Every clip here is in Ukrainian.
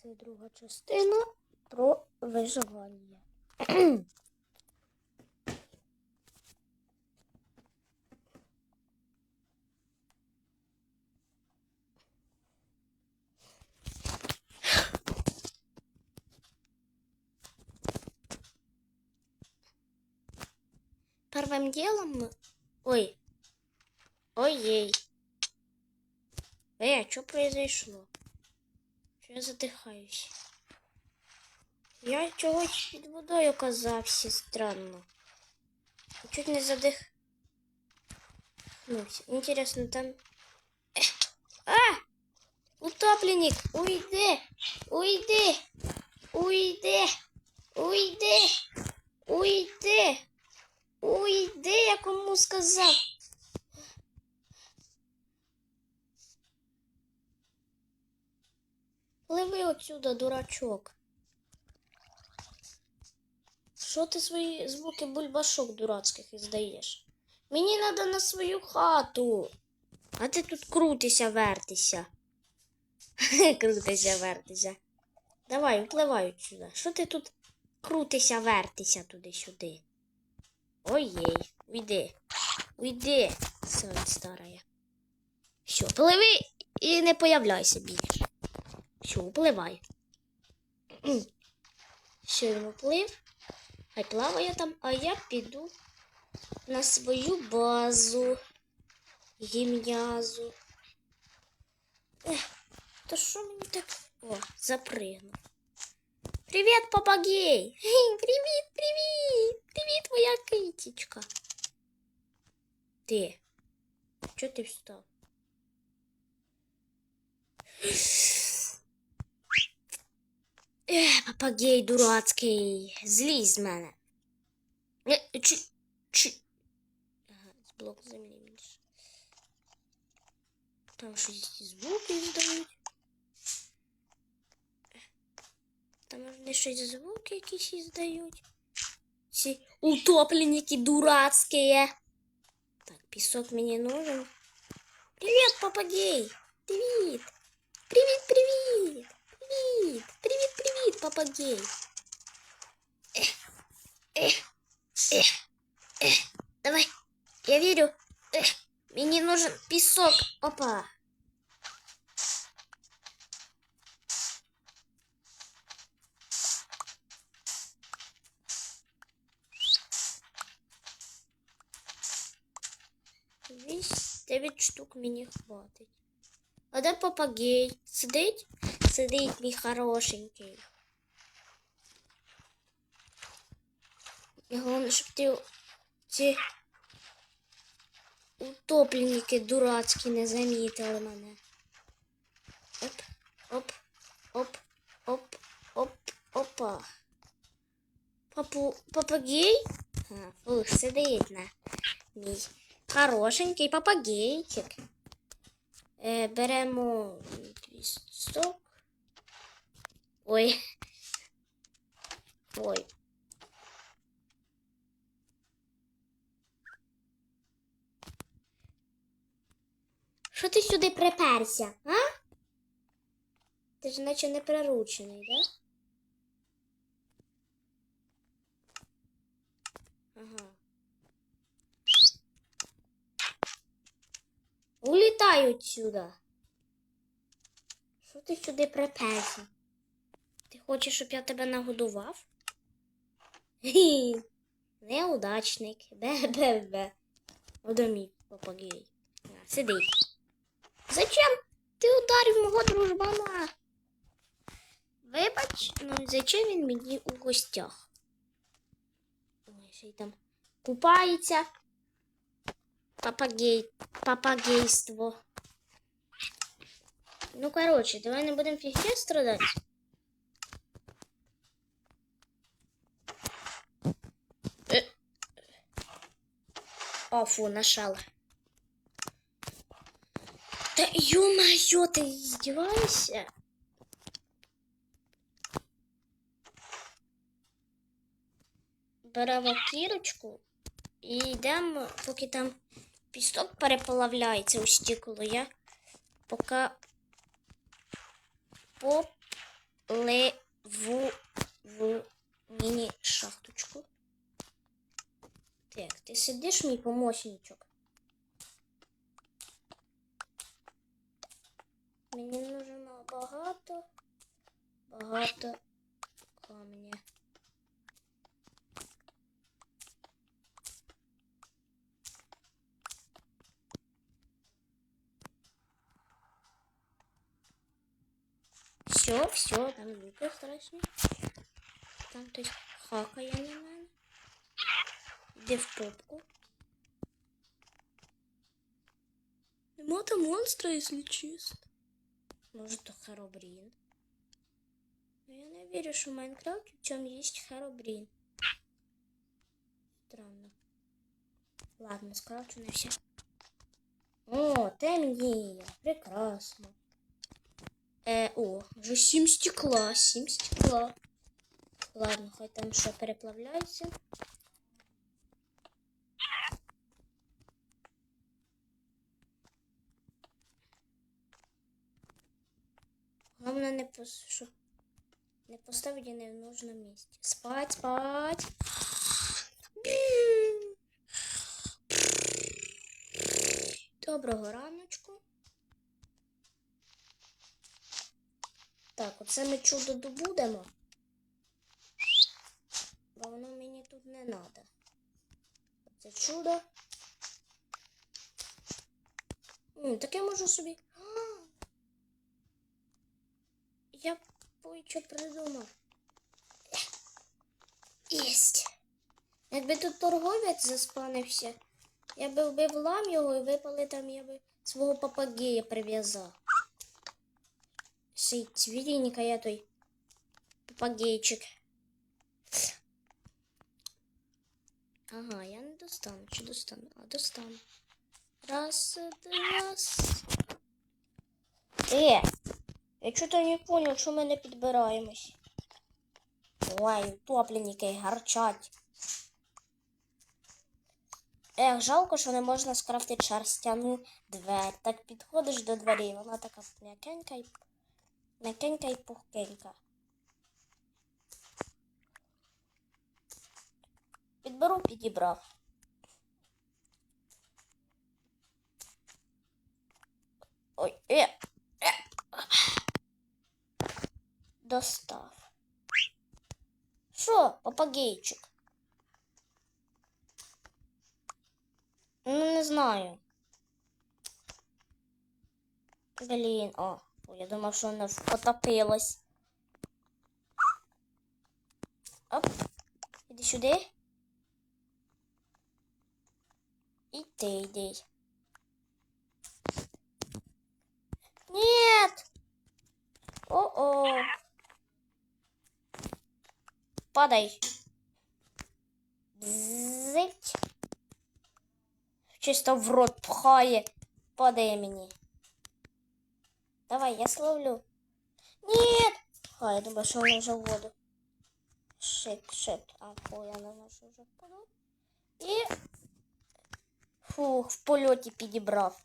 Це друга частина про виживання. Первым делом мы... Ой. Ой-ей. Эй, а что произошло? Що я задихаюсь? Я чогось під водою оказався странно. Чуть не задих. Интересно, там. А! Утопленник! Уйди! Уйди! Уйди! Уйди! Уйди! Уйди, я кому сказав. Пливи отсюда, дурачок. Що ти свої звуки бульбашок дурацьких іздаєш? Мені треба на свою хату. А ти тут крутися, вертися. крутися, вертися. Давай, впливай отсюда. Що ти тут крутися, вертися туди-сюди? Ой-ей, уйди. Уйди, совість старая. Все, пливи і не появляйся більше. Все, впливай. Все, він уплив. Хай плаває там, а я піду на свою базу. Гімнязу. Ех, то що мені так. О, запригнув. Привіт, папагей! Гей, Привіт, привіт! Привіт, моя китічка. Ти? Чого ти встав? Ех, папагей дурацький, злізь з мене. Е, Чи, чи... Ага, з блок землі більше. Там щось звуки здають. Там вони щось звуки якісь іздають. Ці утопленники дурацькі. Так, пісок мені нужен. Привіт, папагей! Привіт! Привіт, привіт! Привіт! Привіт, привіт, папагей! Ех, ех, ех, ех. Давай, я вірю. Ех, мені нужен пісок. Опа. Вісь 9 штук мені хватить. А де папагей? Сидить? Сидить мій хорошенький. І головне, щоб ти ці утопленники дурацькі не замітили мене. Оп, оп, оп, оп, оп, опа. Папу, папагей? А, сидить на мій хорошенький папагейчик. Е, беремо пісток. Ой. Ой. Що ти сюди приперся, а? Ти ж наче не приручений, да? Ага. Улітай отсюда. Що ти сюди приперся? Хочеш, щоб я тебе нагодував? Хі, неудачник. Бе-бе-бе. Одомі, попагій. Сиди. Зачем ти ударив мого дружбана? Вибач, ну зачем він мені у гостях? Ой, ще й там купається. Папагей, папагейство. Ну, короче, давай не будем фигне страдать. О, фу, нашел. Да ё-моё, ты издеваешься? Беремо кірочку і йдемо, поки там пісток переплавляється у стікло, я поки поп в міні-шахточку. Так, ти сидиш, мій помощничок? Мені нужно багато, багато камня. Все, все, там звуки страшні. Там хтось хакає на мене. Іде в попку. Нема там монстра, якщо чесно. Може, то Херобрін. Ну, я не вірю, що в Майнкрафті в цьому є Херобрін. Странно. Ладно, скрафчу на все. О, темніє. Прекрасно. Е, о, вже сім стекла, сім стекла. Ладно, хай там ще переплавляється. Щоб не поставить її не в нужном місці. Спать, спать. Доброго раночку. Так, оце ми чудо добудемо. Бо воно мені тут не треба. Оце чудо. М, так я можу собі. А! Я кое-що придумав. Єсть. Якби тут торговець заспанився, я би вбив лам його і випали там я би свого папагея прив'язав. Сей цвірінька я той папагейчик. Ага, я не достану. Чи достану? А, достану. Раз, раз. Е, я что-то не понял, що ми не підбираємось. Ой, утопленники гарчать. Ех, жалко, що не можна скрафтити шерстяну двері. Так підходиш до двері, вона така м'якенька і м'якенька і пухкенька. Підберу, підібрав. Ой, е, е. Достав. Що, папагейчик? Ну, не знаю. Блін, о, ой, я думав, що воно потопилось. Оп, іди сюди. І ти йди. Падай. Зить. Чисто в рот пхає. Падає мені. Давай, я словлю. Нет! А, я думаю, що вона вже в воду. Шит, шит. А, фу, я не можу вже впаду. І... Фух, в польоті підібрав.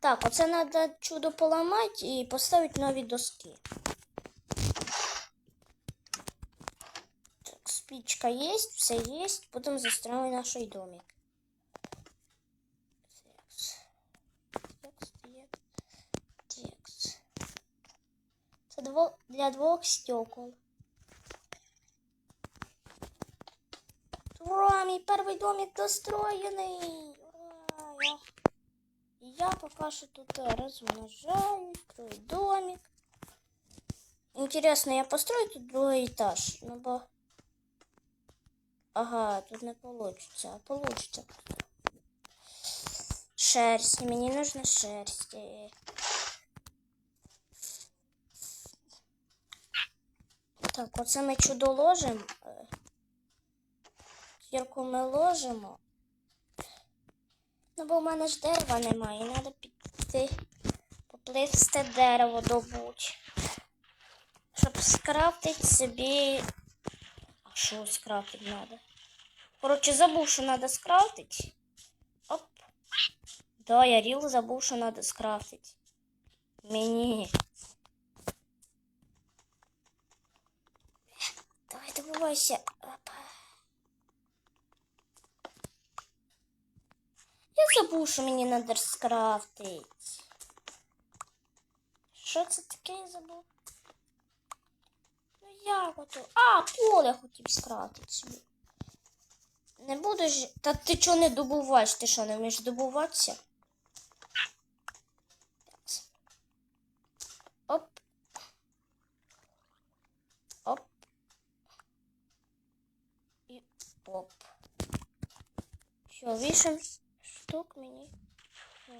Так, оце треба чудо поламати і поставити нові доски. пічка есть, все есть, Будемо застроїти наш домик. для двух стекол. Трами первый домик достроенный! Ура! Я пока что тут э, размножаю, строю домик. Интересно, я построю тут другой этаж? Ну, бо... Ага, тут не получится, а получится. Шерсть, мне нужно шерсть. Так, оце ми чудо ложимо. Зірку ми ложимо. Ну, бо в мене ж дерева немає, і треба піти попливсти дерево добуть. Щоб скрафтити собі. А що скрафтити треба? Коротше, забув, що треба скрафтити. Оп. Да, я ріл забув, що треба скрафтити. Мені. Давайся. Оп. Я забув, що мені треба скрафтити. Що це таке я? Ну як ото? А, поле хотів скрафтити собі. Не будеш. Та ти чого не добуваєш? Ти що, не вмієш добуватися? Оп. Оп. І оп. Що, вісім штук мені.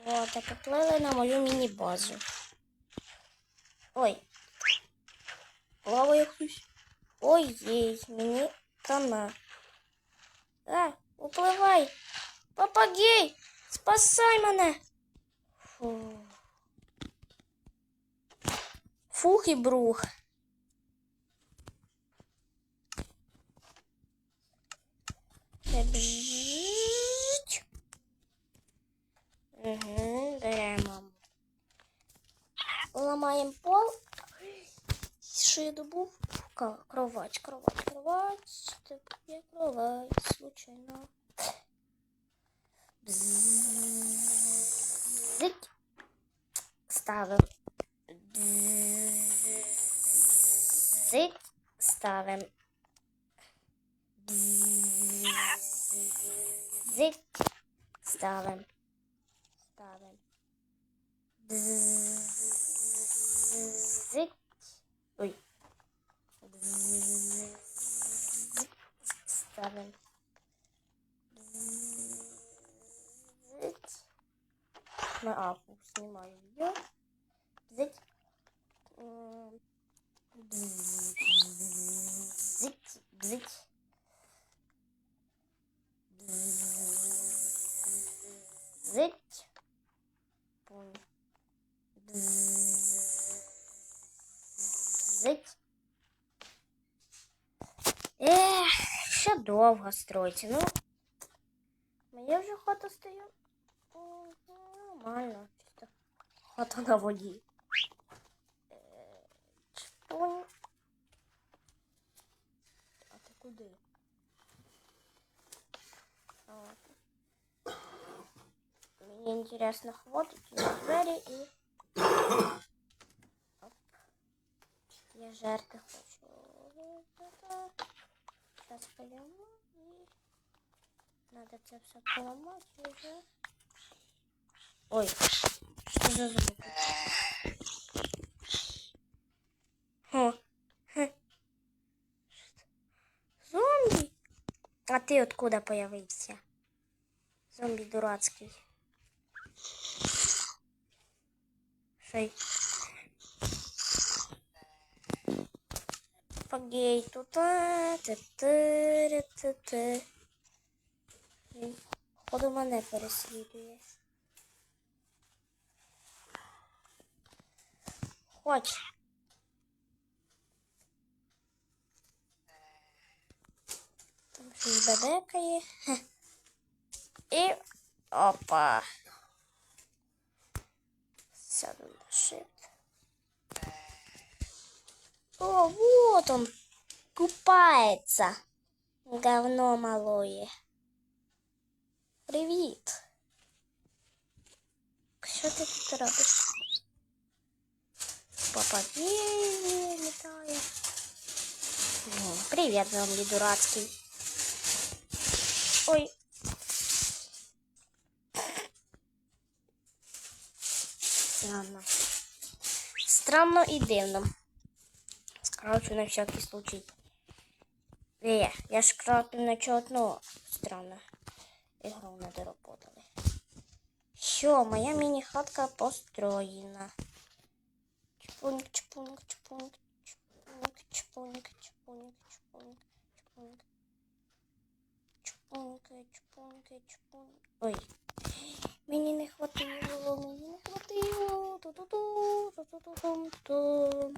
Вот, так поплили на мою міні-базу. Ой. Плаває хтось. Ой, єй, мені хана. А, upливай! Папагей! Спасай мене! Фу. Фух і брух. Угу, беремо. Ламаємо пол. Що я? Кровать, кровать, кровать. Я кровать, случайно. Бзззить. Ставим. Бзззить. Ставим. Бзззить. Ставим. Ставим. Бзззить. Ой. Бзззить. Ставим. Бззить. На аку снимаю видео. Бззить. М, Бззить. Бззить. довго строїться. Ну, моя вже хата стає. м, Нормально. Чисто. Хата на воді. Е, Чпунь. А ти куди? А, от. Мені інтересно, хватить на двері і. Оп. Я жерти Поляну и надо це все поламати і вже. Ой, що за звук? О, хе. Зомбі? А ти откуда появився? Зомбі дурацький. Шей. Пагей тут. а, ти-ти, ти-ти. Він, Походу мене переслідує. Хоч. Там щось бебекає. Хе. І опа. Сяду на шит. О, вот он. Купается. Говно малое. Привіт. Що ти тут робиш? Папагей літає. Ну, Привіт, зомбі дурацький. Ой. Странно. Странно і дивно. Скрафчу на всякий случай. Е, я ж крафтив на чого одного. Странно. Ігру не доработали. Все, моя міні-хатка построєна. Чпуньк, чпуньк, чпуньк, чпуньк, чпуньк, чпуньк, чпуньк, чпуньк. Чпунька, чпунька, чпуньк. Ой. Мені не хватило, мені не хватило. Ту-ту-ту, ту-ту-ту-тум-тум.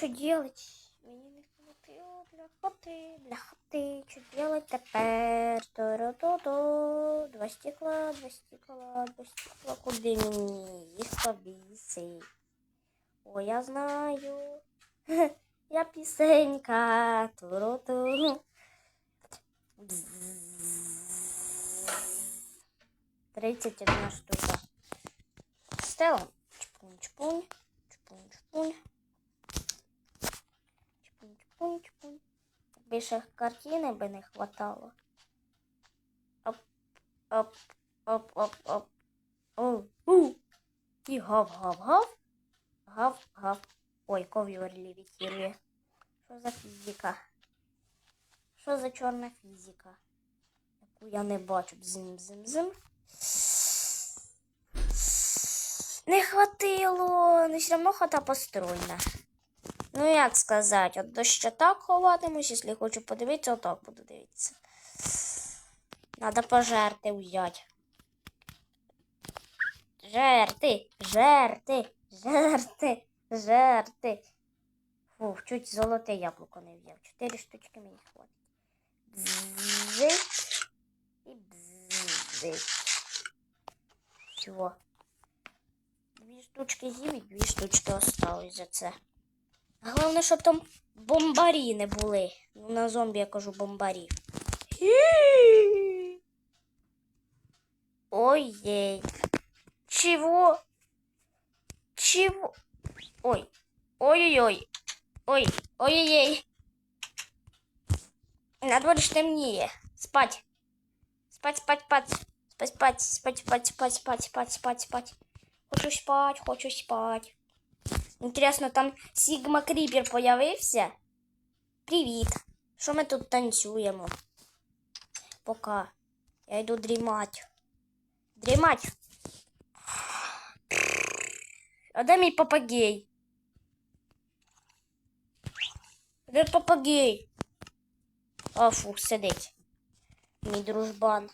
Що делать? Мені не хватило для хати, для хати. Що делать тепер? Ту-ру-ту-ту. Два стекла, два стекла, два стекла. Куди мені їх повісить? О, я знаю. я пісенька. Туру-туру. Тридцять одна штука. Стелом. Чпунь, чпунь, чпунь, чпунь. Чпунь, чпунь, чпунь. Більше картини би не хватало. Оп, оп, оп, оп, оп. Оу, у. І гав, гав, гав. Гав, гав. Ой, ковір лівітірує. Що за фізика? Що за чорна фізика? Яку я не бачу. Бзим, бзим, бзим. Не хватило, не все одно хата построєна. Ну, як сказати, от до так ховатимусь, якщо хочу подивитися, отак буду дивитися. Надо пожерти взяти. Жерти, жерти, жерти, жерти. Фух, чуть золоте яблуко не взяв. Чотири штучки мені хватить. Бзик і бзик. Все. Дві штучки з'їв і дві штучки остались за це. Головне, щоб там бомбарі не були. На зомбі я кажу бомбарі. Ой-ей. Чего? Чего? Ой. Ой-ой-ой. Ой. Ой-ой-ой. На дворе ж темніє. Спать. Спать, спать, спать. Спать, спать, спать, спать, спать, спать, спать, спать, спать. Хочу спать, хочу спать. Інтересно, там Сігма Кріпер появився? Привіт. Що ми тут танцюємо? Пока. Я йду дрімать. Дрімать. А де мій папагей? Де папагей? А, фух, сидить. Мій дружбан.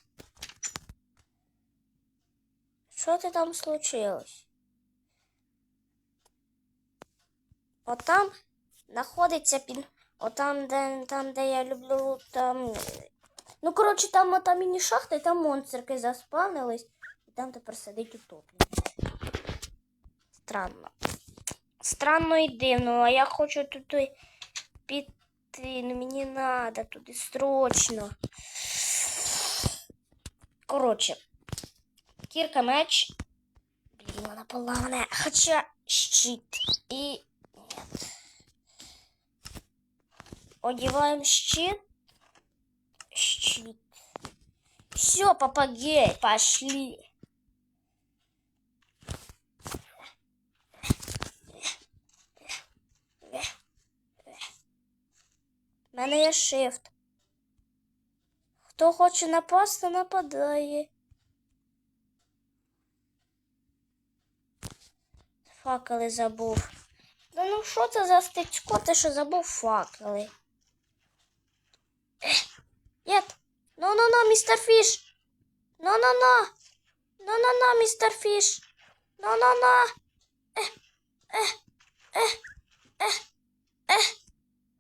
Що ти там случилось? Отам знаходиться під. Отам, де, там, де я люблю, там. е, Ну, коротше, там ота міні-шахта, там монстрики заспавнились, і там тепер сидить утопленець. Странно. Странно і дивно, а я хочу туди піти. Ну мені треба туди срочно. Коротше, кірка меч. Блін, вона поламана. Хоча щит. І. Одеваем щит. Щит. Все, папагей, пошли. У мене є shift. Хто хоче напасти, нападає. Факели забув. Та ну що це за стечко, ти що забув факели? No, no, no, Mr. Fish. No, no, no. No, no, no, Mr. Fish. No, no, no. Eh, eh, eh, eh, eh.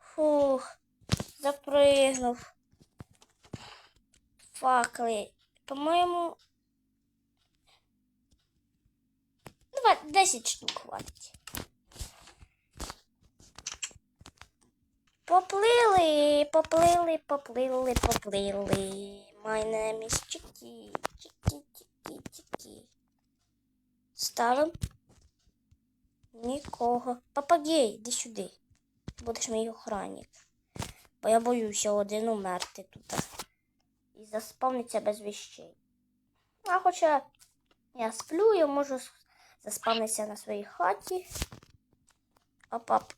Фух. Запрыгнув. Факли. По-моему... Давай, 10 штук хватит. Поплили, поплили, поплили, поплили. My name is Чики, Чики, Чики. Ставим. Нікого. Папагей, іди сюди. Будеш мій охранник. Бо я боюся один умерти тут. І заспавниться без віщей. А хоча я сплю, я можу заспавнитися на своїй хаті. Оп-оп.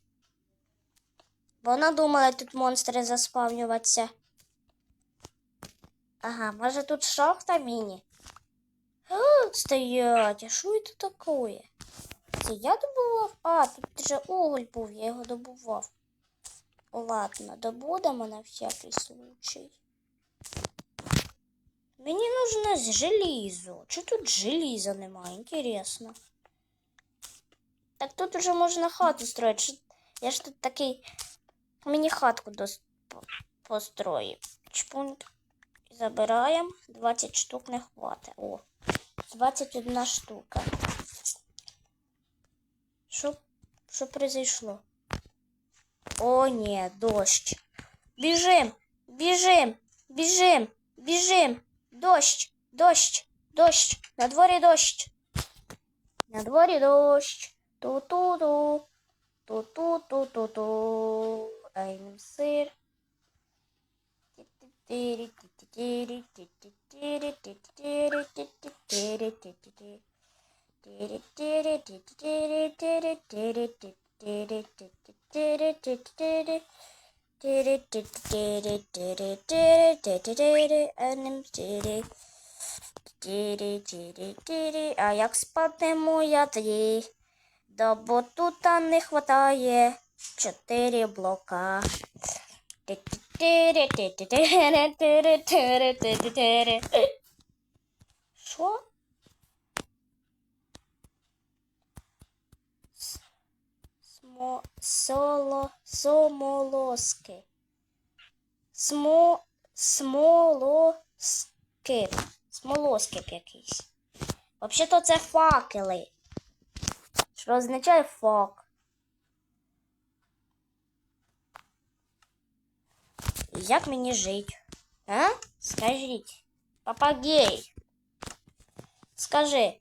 Вона думала тут монстри заспавнюватися. Ага, може тут шахта міні? Стоять, а що це таке? Це я добував? А, тут вже уголь був, я його добував. Ладно, добудемо на всякий случай. Мені нужно желізо. Чи тут желіза немає? Інтересно. Так тут уже можна хату строїти. Я ж тут такий міні-хатку дос... по- построю. Чпуньк. Забираємо. 20 штук не хватить. О, 21 штука. Що, що произошло? О, ні, дощ. Біжим, біжим, біжим, біжим. Дощ, дощ, дощ. На дворі дощ. На дворі дощ. Ту-ту-ту. Ту-ту-ту-ту-ту. А як спатиму я тоді? Да бо тут не хватає чотири блока. Що? Соло... Сомолоски. Смо... Смолоскип. Смолоскип якийсь. Взагалі-то це факели. Що означає фак? Як мені жить? А? Скажіть. Папагей. Скажи.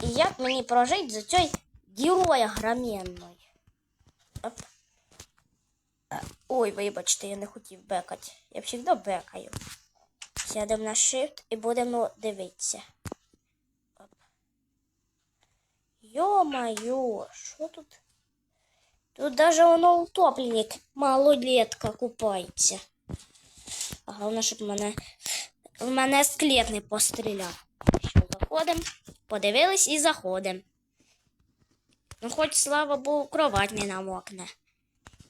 Як мені прожить за цей героя громінної? Оп. Е, Ой, вибачте, я не хотів бекати. Я завжди бекаю. Сядемо на shift і будемо дивитися. Йо-моє, що тут? Тут даже воно утопленник, малолетка купається. А головне, щоб мене, в мене склет не постріляв. Що, заходимо, подивились і заходимо. Ну, хоч, слава Богу, кровать не намокне.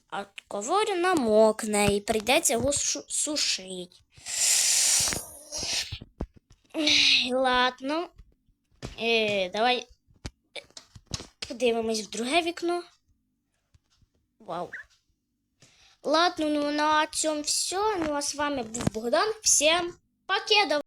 А говорю, намокне і прийдеться його сушити. Ладно. Е, давай е, подивимось в друге вікно. Вау. Ладно, ну на цьому все. Ну а с вами був Богдан. Всем покедов!